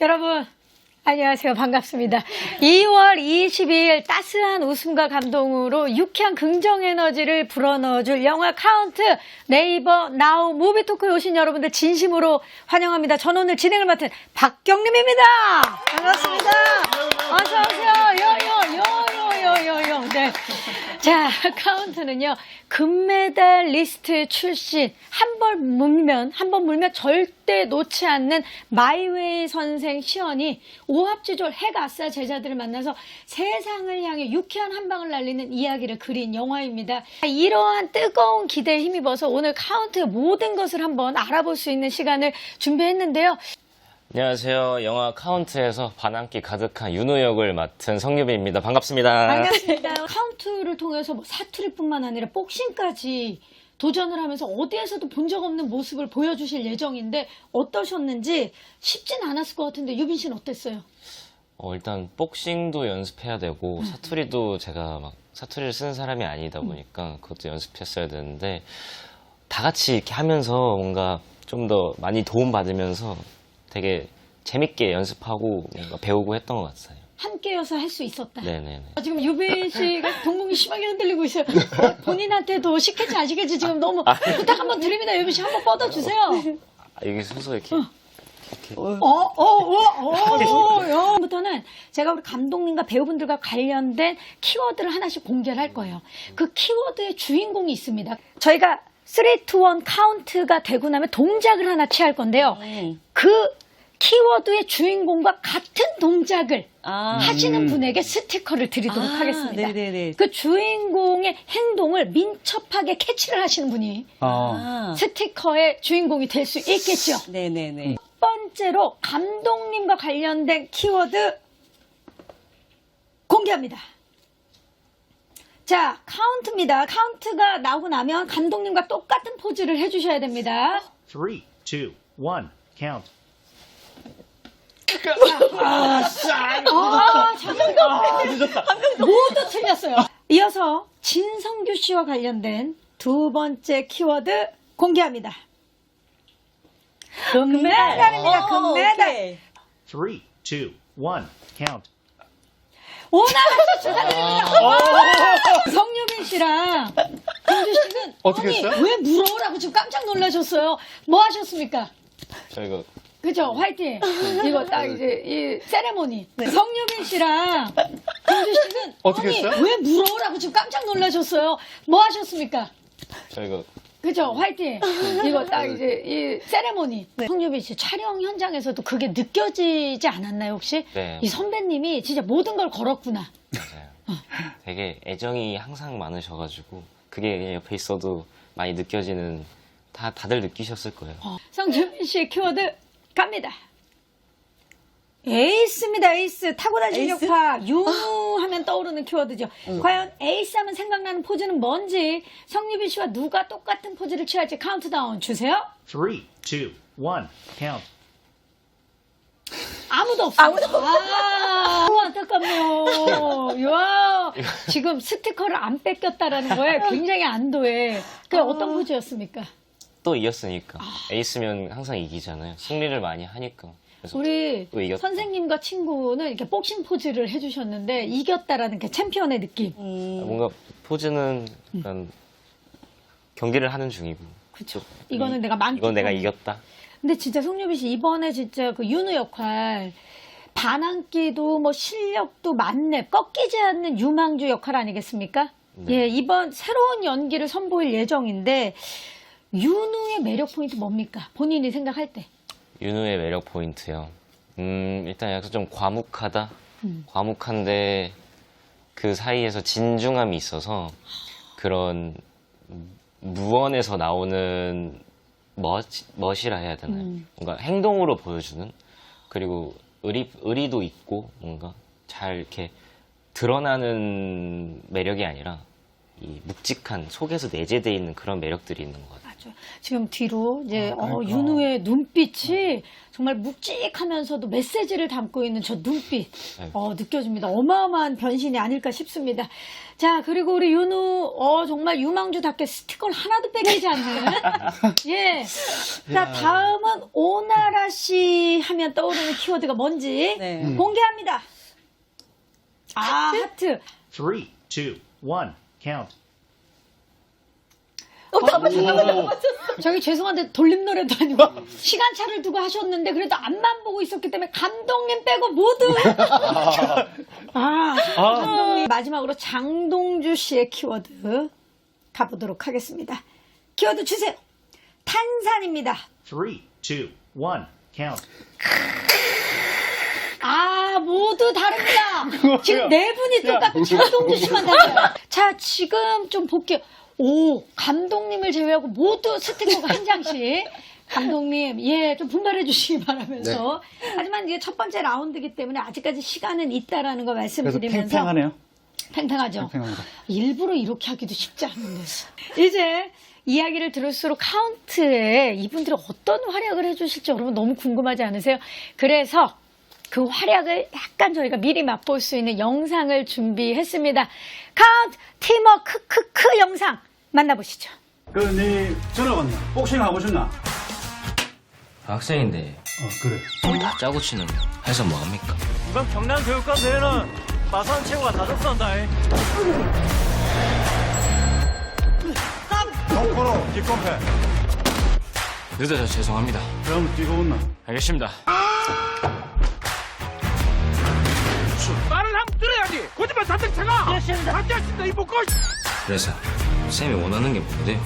여러분, 안녕하세요. 반갑습니다. 2월 22일 따스한 웃음과 감동으로 유쾌한 긍정 에너지를 불어넣어줄 영화 카운트 네이버 나우 무비 토크에 오신 여러분들 진심으로 환영합니다. 저는 오늘 진행을 맡은 박경림입니다. 반갑습니다. 어서오세요. 자, 카운트는요, 금메달 리스트 출신, 한 번 물면, 한 번 물면 절대 놓지 않는 마이웨이 선생 시연이 오합지졸 해가싸 제자들을 만나서 세상을 향해 유쾌한 한 방을 날리는 이야기를 그린 영화입니다. 이러한 뜨거운 기대에 힘입어서 오늘 카운트의 모든 것을 한번 알아볼 수 있는 시간을 준비했는데요. 안녕하세요. 영화 카운트에서 반항기 가득한 윤호 역을 맡은 성유빈입니다. 반갑습니다. 반갑습니다. 카운트를 통해서 뭐 사투리뿐만 아니라 복싱까지 도전을 하면서 어디에서도 본 적 없는 모습을 보여주실 예정인데 어떠셨는지 쉽진 않았을 것 같은데 유빈 씨는 어땠어요? 어, 일단 복싱도 연습해야 음. 되고 사투리도 제가 막 사투리를 쓰는 사람이 아니다 보니까 그것도 연습했어야 되는데 다 같이 이렇게 하면서 뭔가 좀 더 많이 도움 받으면서 되게 재밌게 연습하고 뭔가 배우고 했던 것 같아요. 함께여서 할 수 있었다. 네네네. 아, 지금 유빈 씨가 동공이 심하게 흔들리고 있어요. 어, 본인한테도 시켰지 안 시켰지 지금 너무 부탁 한번 드립니다. 유빈 씨 한번 뻗어주세요. 아, 여기 서서 이렇게 어, 어, 어, 어, 어. 부터는 제가 우리 감독님과 배우분들과 관련된 키워드를 하나씩 공개를 할 거예요. 그 키워드의 주인공이 있습니다. 저희가 3, 2, 1 카운트가 되고 나면 동작을 하나 취할 건데요. 그 키워드의 주인공과 같은 동작을 아. 하시는 분에게 스티커를 드리도록 아, 하겠습니다. 네네네. 그 주인공의 행동을 민첩하게 캐치를 하시는 분이 아. 스티커의 주인공이 될 수 있겠죠. 네네네. 첫 번째로 감독님과 관련된 키워드 공개합니다. 자, 카운트입니다. 카운트가 나오고 나면 감독님과 똑같은 포즈를 해주셔야 됩니다. Three, two, one, count. 아, 잠깐만. 모두 틀렸어요. 이어서 진성규 씨와 관련된 두 번째 키워드 공개합니다. 금메달입니다. 금메달. 오케이. Three, two, one, count. 오나가시 축하드립니다. 와! 성유빈 씨랑 공주 씨는 어떻게 아니, 했어요? 왜 물어라고 지금 깜짝 놀라셨어요. 뭐 하셨습니까? 저 이거 그죠? 화이팅. 이거 딱 이제 이 세레모니. 성유빈 씨랑 공주 씨는 어떻게 아니, 했어요? 왜 물어라고 지금 깜짝 놀라셨어요. 뭐 하셨습니까? 저 이거 그죠? 화이팅. 이거 딱 이제 이 세레모니. 성유빈 씨 촬영 현장에서도 그게 느껴지지 않았나요, 혹시? 네. 이 선배님이 진짜 모든 걸 걸었구나. 맞아요. 되게 애정이 항상 많으셔가지고 그게 그냥 옆에 있어도 많이 느껴지는 다 다들 느끼셨을 거예요. 어, 성주민 씨의 키워드 갑니다. 에이스입니다, 에이스. 타고난? 실력파. 윤우 하면 떠오르는 키워드죠. 과연 에이스 하면 생각나는 포즈는 뭔지 성유빈 씨와 누가 똑같은 포즈를 취할지 카운트다운 주세요. Three, two, one, count. 아무도 없어요. 아무도 아, 너무 안타깝네요. 야, 지금 스티커를 안 뺏겼다라는 거에 굉장히 안도해. 그 어떤 포즈였습니까? 또 이겼으니까 에이스면 항상 이기잖아요. 승리를 많이 하니까. 그래서 우리 또 이겼다. 선생님과 친구는 이렇게 복싱 포즈를 해주셨는데 이겼다라는 게 챔피언의 느낌. 음. 뭔가 포즈는 약간 경기를 하는 중이고. 그쵸. 또 이거는 이- 내가 만족. 이건 내가 이겼다. 근데 진짜 송유빈 씨 이번에 진짜 그 윤우 역할 반항기도 뭐 실력도 만렙 꺾이지 않는 유망주 역할 아니겠습니까? 네. 예 이번 새로운 연기를 선보일 예정인데 윤우의 매력 포인트 뭡니까? 본인이 생각할 때. 윤우의 매력 포인트요. 음, 일단 약간 좀 과묵하다. 음. 과묵한데 그 사이에서 진중함이 있어서 그런 무언에서 나오는 멋, 멋이라 해야 되나요? 음. 뭔가 행동으로 보여주는 그리고 의리, 의리도 있고 뭔가 잘 이렇게 드러나는 매력이 아니라 이 묵직한 속에서 내재되어 있는 그런 매력들이 있는 것 같아요. 맞죠. 지금 뒤로 이제 어, 윤우의 눈빛이 정말 묵직하면서도 메시지를 담고 있는 저 눈빛 네. 어, 느껴집니다. 어마어마한 변신이 아닐까 싶습니다. 자 그리고 우리 윤우 어, 정말 유망주답게 스티커를 하나도 뺏기지 않는 예. 자 다음은 오나라 씨 하면 떠오르는 키워드가 뭔지 네. 공개합니다. 아 하트. Three, two, one, count. 어, 다 맞췄어. 저기 죄송한데 돌림 노래도 아니고 시간차를 두고 하셨는데 그래도 앞만 보고 있었기 때문에 감독님 빼고 모두 아, 감독님 마지막으로 장동주 씨의 키워드 가보도록 하겠습니다. 키워드 주세요. 탄산입니다. Three, two, one, count. 아, 다릅니다. 지금 네 분이 똑같고 장동주 씨만 달라요. 자, 지금 좀 볼게요. 오, 감독님을 제외하고 모두 스티커가 한 장씩. 감독님, 예, 좀 분발해 주시기 바라면서. 하지만 이게 첫 번째 라운드이기 때문에 아직까지 시간은 있다라는 거 그래서 말씀드리면서. 팽팽하네요. 팽팽하죠. 팽팽합니다. 일부러 이렇게 하기도 쉽지 않은데. 이제 이야기를 들을수록 카운트에 이분들이 어떤 활약을 해주실지 여러분 너무 궁금하지 않으세요? 그래서 그 활약을 약간 저희가 미리 맛볼 수 있는 영상을 준비했습니다. 카운트 팀워크 크크 영상 만나보시죠. 그, 네, 전화 왔나? 복싱 하고 싶나? 어, 학생인데 그래. 다 짜고 치는 해서 뭐합니까? 이번 경남 교육감 대회는 마산 최고가 다 접수한다. 동코로 뒷공패. 늦어서 죄송합니다. 그럼 뛰고 온나? 알겠습니다. 거짓말 자택 차가. 합의하십니다. 이 복권. 그래서 쌤이 원하는 게 뭔데?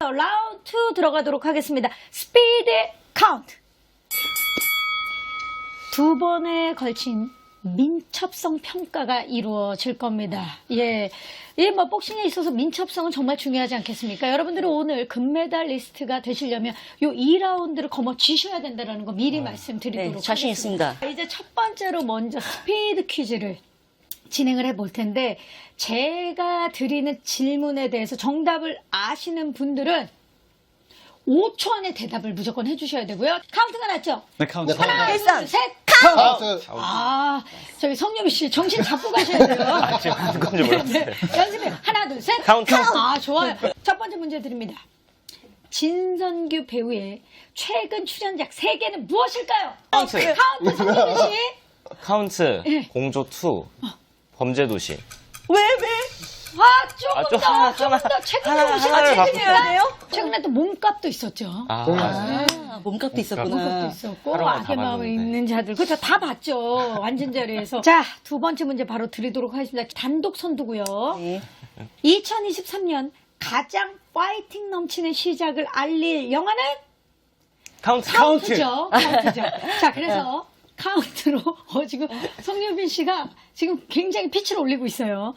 라운드 2 들어가도록 하겠습니다. 스피드 카운트. 두 번에 걸친 민첩성 평가가 이루어질 겁니다. 예. 예, 뭐, 복싱에 있어서 민첩성은 정말 중요하지 않겠습니까? 여러분들은 오늘 금메달리스트가 되시려면 요 2라운드를 거머 쥐셔야 된다는 거 미리 말씀드리도록 네, 자신 하겠습니다. 있습니다. 이제 첫 번째로 먼저 스피드 퀴즈를 진행을 해볼 텐데 제가 드리는 질문에 대해서 정답을 아시는 분들은 5초 안에 대답을 무조건 해주셔야 되고요. 카운트가 났죠? 네, 카운트. 하나, 둘. 셋, 카운트! 아, 저기 성유미 씨 정신 잡고 가셔야 돼요. 지금 하는 건지 몰랐어요. 네, 연습해. 하나, 둘, 셋. 카운트. 아, 좋아요. 첫 번째 문제 드립니다. 진선규 배우의 최근 출연작 3개는 무엇일까요? 카운트. 카운트 성유미 씨. 카운트, 예. 공조 2, 범죄도시. 왜, 왜? 아, 조금 아, 좀 더, 하나, 조금 하나, 더. 최근에 하나, 오신 하나를 최근에 바꾸세요. 해야 돼요? 최근에 또 몸값도 있었죠. 아, 아, 몸값도 몸값도 있었구나. 있었고, 하루만 악의 다 마음에 봤는데. 있는 자들. 그렇죠. 다 봤죠. 완전 자리에서. 자, 두 번째 문제 바로 드리도록 하겠습니다. 단독 선두고요. 네. 2023년 가장 파이팅 넘치는 시작을 알릴 영화는 카운트. 카운트죠. 카운트죠. 자, 그래서 카운트로 어, 지금 성유빈 씨가 지금 굉장히 피치를 올리고 있어요.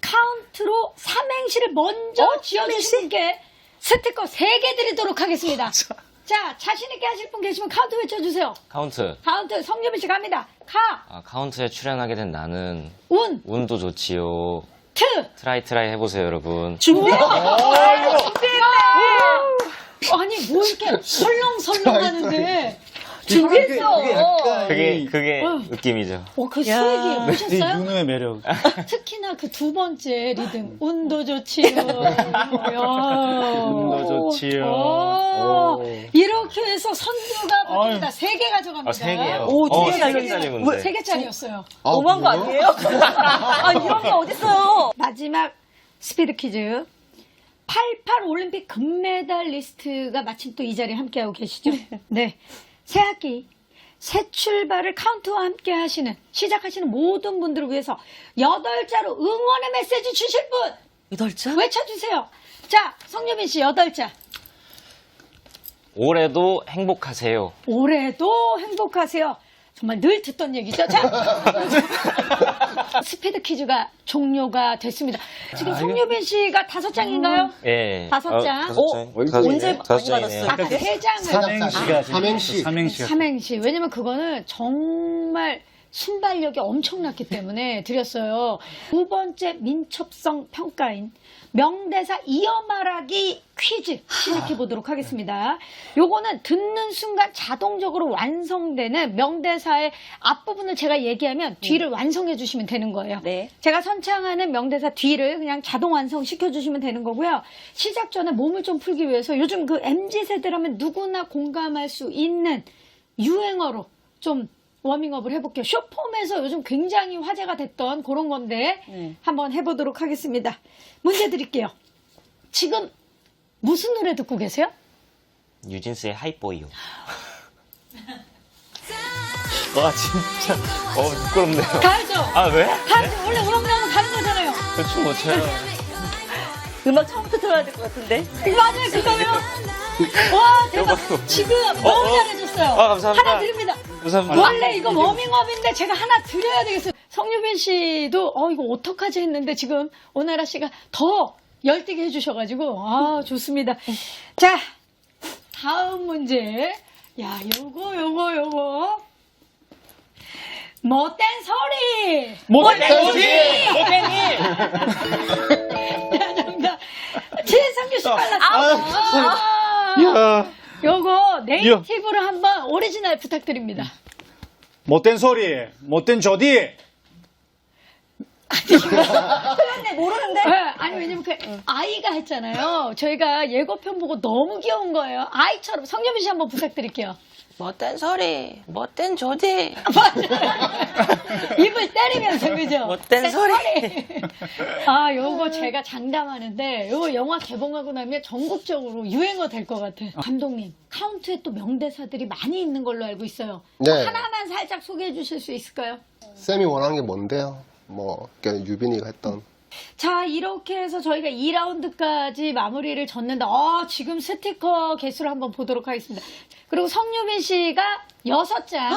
카운트로 삼행시를 먼저 지어주신 분께 스티커 3개 드리도록 하겠습니다. 자, 자신있게 하실 분 계시면 카운트 외쳐주세요. 카운트. 카운트 성유빈 씨 갑니다. 카, 아, 카운트에 출연하게 된 나는 운, 운도 좋지요. 트. 트라이 트라이 해보세요, 여러분. 준비! 아니, 뭐 이렇게 설렁설렁 하는데. 준비했어. 그게, 그게 어. 느낌이죠. 어, 그 야. 수액이 이 보셨어요? 윤우의 매력. 특히나 그 두 번째 리듬 운도 좋지요. 운도 좋지요. 이렇게 해서 선두가 바뀝니다. 세 개 가져갑니다. 아, 세 개요. 오, 두 어, 개나 세 이거. 왜? 세 개짜리였어요. 너무한 거 아니에요? 아, 이런 게 어딨어요? 마지막 스피드 퀴즈. 88 올림픽 금메달리스트가 마침 또 이 자리에 함께하고 계시죠? 네. 새 학기, 새 출발을 카운트와 함께 하시는, 시작하시는 모든 분들을 위해서 여덟 자로 응원의 메시지 주실 분! 여덟 자? 외쳐주세요. 자, 성유빈 씨 여덟 자. 올해도 행복하세요. 올해도 행복하세요. 정말 늘 듣던 얘기죠. 자, 스피드 퀴즈가 종료가 됐습니다. 지금 성유빈 씨가 다섯 장인가요? 예. 다섯 장. 다섯 어, 장. 언제 다섯 많이 장이네요. 받았어요? 아까 세 장을 삼행시가 지금 삼행시. 삼행시가. 삼행시. 왜냐면 그거는 정말 순발력이 엄청났기 때문에 드렸어요. 두 번째 민첩성 평가인 명대사 이어 말하기 퀴즈 시작해 보도록 하겠습니다. 요거는 듣는 순간 자동적으로 완성되는 명대사의 앞부분을 제가 얘기하면 뒤를 완성해 주시면 되는 거예요. 네. 제가 선창하는 명대사 뒤를 그냥 자동 완성 시켜 주시면 되는 거고요. 시작 전에 몸을 좀 풀기 위해서 요즘 그 MZ 세대라면 누구나 공감할 수 있는 유행어로 좀 워밍업을 해볼게요. 쇼폼에서 요즘 굉장히 화제가 됐던 그런 건데 네. 한번 해보도록 하겠습니다. 문제 드릴게요. 지금 무슨 노래 듣고 계세요? 유진스의 하이보이요. 와 진짜 어 부끄럽네요. 가야죠. 아 왜? 가야죠. 원래 음악 나오면 가는 거잖아요. 저춤못 춰요. 음악 처음부터 들어야 될 것 같은데. 맞아요, 그거요. 와, 대박. 지금 너무 어. 잘해줬어요. 아, 감사합니다. 하나 드립니다. 감사합니다. 원래 이거 워밍업인데 제가 하나 드려야 되겠어요. 성유빈 씨도 어 이거 어떡하지 했는데 지금 오나라 씨가 더 열띠게 해주셔가지고 아 좋습니다. 자 다음 문제. 야 요거 요거 요거 못된 소리. 못된 소리. 못된 야 정답. 최상규 씨 빨랐어. 아, 야. 요거 네이티브로 한번 오리지널 부탁드립니다. 못된 소리, 못된 조디. 틀렸네, 모르는데? 네, 아니 왜냐면 그 아이가 했잖아요. 저희가 예고편 보고 너무 귀여운 거예요. 아이처럼 성유빈 씨 한번 부탁드릴게요. 못된 소리, 못된 조디. 입을 때리면서 그죠? 못된 쎄, 소리. 아, 요거 제가 장담하는데 요거 영화 개봉하고 나면 전국적으로 유행어 될 것 같아. 감독님, 카운트에 또 명대사들이 많이 있는 걸로 알고 있어요. 네. 하나만 살짝 소개해 주실 수 있을까요? 쌤이 원하는 게 뭔데요? 뭐, 그러니까 유빈이가 했던. 자, 이렇게 해서 저희가 2라운드까지 마무리를 졌는데, 어, 지금 스티커 개수를 한번 보도록 하겠습니다. 그리고 성유빈 씨가 6장,